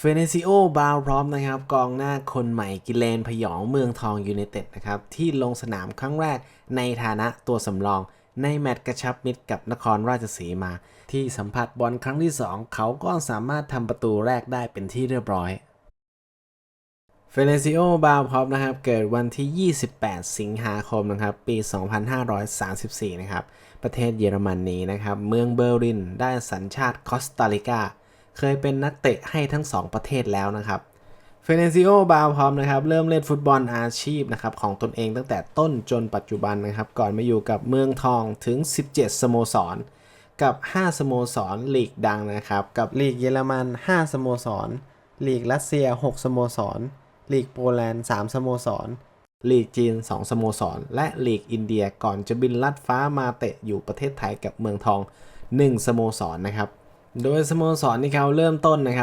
เฟเนซิโอบาวพร้อมนะครับกองหน้าคนใหม่กิเลนพยองเมืองทองยูไนเต็ดนะครับที่ลงสนามครั้งแรกในฐานะตัวสำรอง ในแมตช์กระชับมิตรกับนครราชสีมา ที่สัมผัสบอลครั้งที่ 2 เขาก็สามารถทำประตูแรกได้เป็นที่เรียบร้อยเฟเนซิโอบาวพร้อมนะครับเกิดวันที่ 28 สิงหาคมนะครับปี 2534 นะครับประเทศเยอรมนนีนะครับเมืองเบอร์ลินได้สัญชาติคอสตาริกา เคยเป็นนักเตะให้ทั้ง 2 ประเทศแล้วนะครับเฟเนซิโอบาวพร้อมนะครับเริ่มเล่นฟุตบอลอาชีพนะครับของตนเองตั้งแต่ต้นจนปัจจุบันนะครับก่อนมาอยู่กับเมืองทองถึง 17 สโมสร กับ 5 สโมสรลีกดังนะครับกับลีกเยอรมัน 5 สโมสรลีกรัสเซีย 6 สโมสรลีกโปแลนด์ 3 สโมสรลีกจีน 2 สโมสร และลีกอินเดียก่อนจะบินลัดฟ้ามาเตะอยู่ประเทศไทยกับเมืองทอง 1 สโมสรนะครับ โดยสโมสรที่เขาเริ่มต้นนะครับ